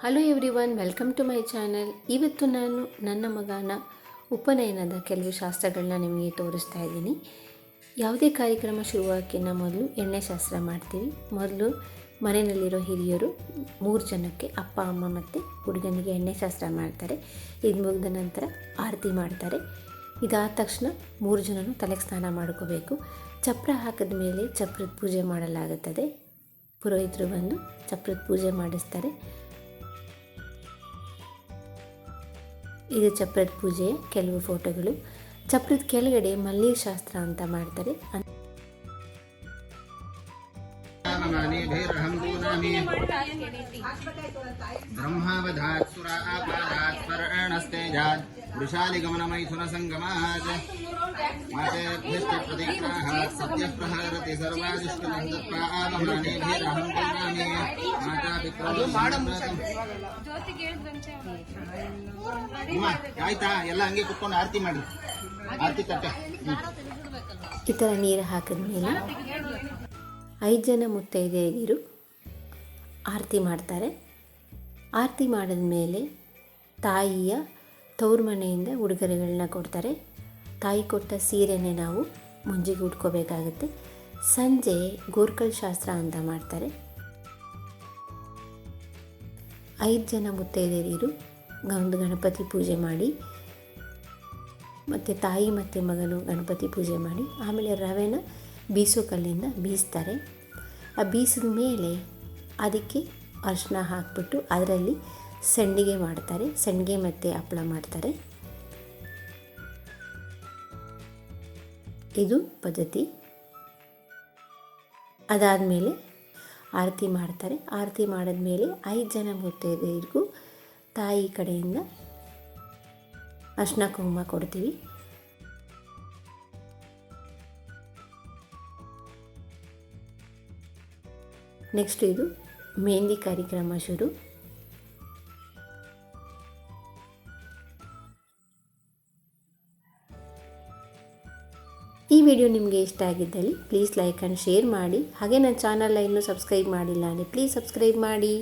Hello everyone welcome to my channel ಇವತ್ತು ನಾನು ನನ್ನ ಮಗನ ಉಪನಯನದ ಕೆಲವು ಶಾಸ್ತ್ರಗಳನ್ನ ನಿಮಗೆ ತೋರಿಸ್ತಾ ಇದ್ದೀನಿ. ಯಾವುದೇ ಕಾರ್ಯಕ್ರಮ ಶುರುವಾಕಿನ ಮೊದಲು ಎಣ್ಣೆ ಶಾಸ್ತ್ರ ಮಾಡ್ತೀವಿ. ಮೊದಲು ಮನೆಯಲ್ಲಿರೋ ಹಿರಿಯರು ಮೂರು ಜನಕ್ಕೆ ಅಪ್ಪ, ಅಮ್ಮ ಮತ್ತು ಹುಡುಗನಿಗೆ ಎಣ್ಣೆ ಶಾಸ್ತ್ರ ಮಾಡ್ತಾರೆ. ಇದು ಮುಗಿದ ನಂತರ ಆರತಿ ಮಾಡ್ತಾರೆ. ಇದಾದ ತಕ್ಷಣ ಮೂರು ಜನನು ತಲೆಗೆ ಸ್ನಾನ ಮಾಡ್ಕೋಬೇಕು. ಚಪ್ರ ಹಾಕಿದ ಮೇಲೆ ಚಪ್ರದ ಪೂಜೆ ಮಾಡಲಾಗುತ್ತದೆ. ಪುರೋಹಿತರು ಬಂದು ಚಪ್ರದ ಪೂಜೆ ಮಾಡಿಸ್ತಾರೆ. ಇದು ಚಪ್ರದ ಪೂಜೆಯ ಕೆಲವು ಫೋಟೋಗಳು ಚಪ್ರದ ಕೆಳಗಡೆ ಮಲ್ಲಿ ಶಾಸ್ತ್ರ ಅಂತ ಮಾಡ್ತಾರೆ ಅನ್- नाममानेभिरहं दूनामि ब्रह्मावधात् सुरा आपादात् स्वर्णस्तेजात् वृषालिगमनमैथुनसङ्गमात् मातेभ्यश्च प्रतिग्राहात् सद्यः प्रहरति सर्वादिष्टनं दत्त्वा आगमानेभिरहं दूनामि मातापितॄ ಆಯ್ತಾ? ಎಲ್ಲ ಹಂಗೆ ಕುತ್ಕೊಂಡು ಆರತಿ ಮಾಡಿ. ಆರತಿ ತಟ್ಟೆ. ಈ ಥರ ನೀರು ಹಾಕಿದ ಮೇಲೆ ಐದು ಜನ ಮುತ್ತೈದೆಯರು ಆರತಿ ಮಾಡ್ತಾರೆ. ಆರತಿ ಮಾಡಿದ ಮೇಲೆ ತಾಯಿಯ ತವ್ರ ಮನೆಯಿಂದ ಉಡುಗೊರೆಗಳನ್ನ ಕೊಡ್ತಾರೆ. ತಾಯಿ ಕೊಟ್ಟ ಸೀರೆನೇ ನಾವು ಮುಂಜಿಗೆ ಉಟ್ಕೋಬೇಕಾಗುತ್ತೆ. ಸಂಜೆ ಗೋರ್ಕಲ್ ಶಾಸ್ತ್ರ ಅಂತ ಮಾಡ್ತಾರೆ. ಐದು ಜನ ಮುತ್ತೈದೆಯರು ಒಂದು ಗಣಪತಿ ಪೂಜೆ ಮಾಡಿ, ಮತ್ತು ತಾಯಿ ಮತ್ತು ಮಗನು ಗಣಪತಿ ಪೂಜೆ ಮಾಡಿ. ಆಮೇಲೆ ರವೆನ ಬೀಸೋ ಕಲ್ಲಿಂದ ಬೀಸ್ತಾರೆ. ಆ ಬೀಸಿದ ಮೇಲೆ ಅದಕ್ಕೆ ಅರಿಶಿನ ಹಾಕ್ಬಿಟ್ಟು ಅದರಲ್ಲಿ ಸಂಡಿಗೆ ಮಾಡ್ತಾರೆ. ಸಂಡಿಗೆ ಮತ್ತು ಹಪ್ಪಳ ಮಾಡ್ತಾರೆ. ಇದು ಪದ್ಧತಿ. ಅದಾದಮೇಲೆ ಆರತಿ ಮಾಡ್ತಾರೆ. ಆರತಿ ಮಾಡಿದ್ಮೇಲೆ ಐದು ಜನ ಮುತ್ತೈದೆಯರಿಗೂ ತಾಯಿ ಕಡೆಯಿಂದ ಅರ್ಶಿನ ಕುಂಕುಮ ಕೊಡ್ತೀವಿ. ನೆಕ್ಸ್ಟ್ ಇದು ಮೆಹಂದಿ ಕಾರ್ಯಕ್ರಮ ಶುರು. ಈ ವಿಡಿಯೋ ನಿಮಗೆ ಇಷ್ಟ ಆಗಿದ್ದಲ್ಲಿ ಪ್ಲೀಸ್ ಲೈಕ್ ಆ್ಯಂಡ್ ಶೇರ್ ಮಾಡಿ. ಹಾಗೆ ನನ್ನ ಚಾನಲ್ನ ಇನ್ನೂ ಸಬ್ಸ್ಕ್ರೈಬ್ ಮಾಡಿಲ್ಲ ಅಂದರೆ ಪ್ಲೀಸ್ ಸಬ್ಸ್ಕ್ರೈಬ್ ಮಾಡಿ.